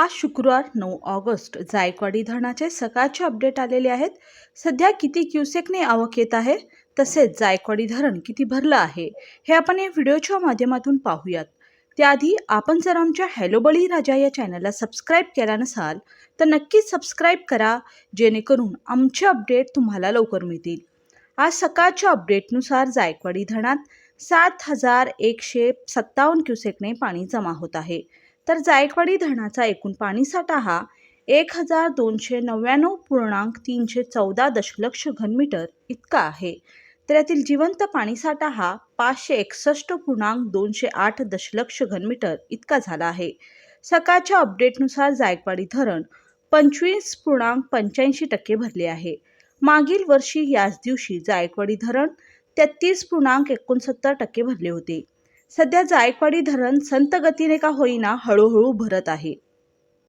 आज शुक्रवार नऊ ऑगस्ट. जायकवाडी धरणाचे सकाळचे अपडेट आलेले आहेत. सध्या किती क्युसेकने आवक येत आहे? तसेच जायकवाडी धरण किती भरलं आहे? हे आपण या व्हिडिओच्या माध्यमातून पाहूयात. त्याआधी आपण जर आमच्या हॅलो बळी राजा या चॅनलला सबस्क्राईब केला नसाल तर नक्कीच सबस्क्राईब करा जेणेकरून आमचे अपडेट तुम्हाला लवकर मिळतील. आज सकाळच्या अपडेटनुसार जायकवाडी धरणात सात हजार एकशे सत्तावन्न क्युसेकने पाणी जमा होत आहे. तर जायकवाडी धरणाचा एकूण पाणीसाठा हा एक हजार दोनशे नव्याण्णव पूर्णांक तीनशे चौदा दशलक्ष घनमीटर इतका आहे. तर यातील जिवंत पाणीसाठा हा पाचशे एकसष्ट पूर्णांक दोनशे आठ दशलक्ष घनमीटर इतका झाला आहे. सकाळच्या अपडेटनुसार जायकवाडी धरण पंचवीस पूर्णांक पंच्याऐंशी टक्के भरले आहे. मागील वर्षी याच दिवशी जायकवाडी धरण तेहतीस पूर्णांक एकोणसत्तर टक्के भरले होते. सध्या जायकवाडी धरण संत गतीने का होईना हळूहळू भरत आहे.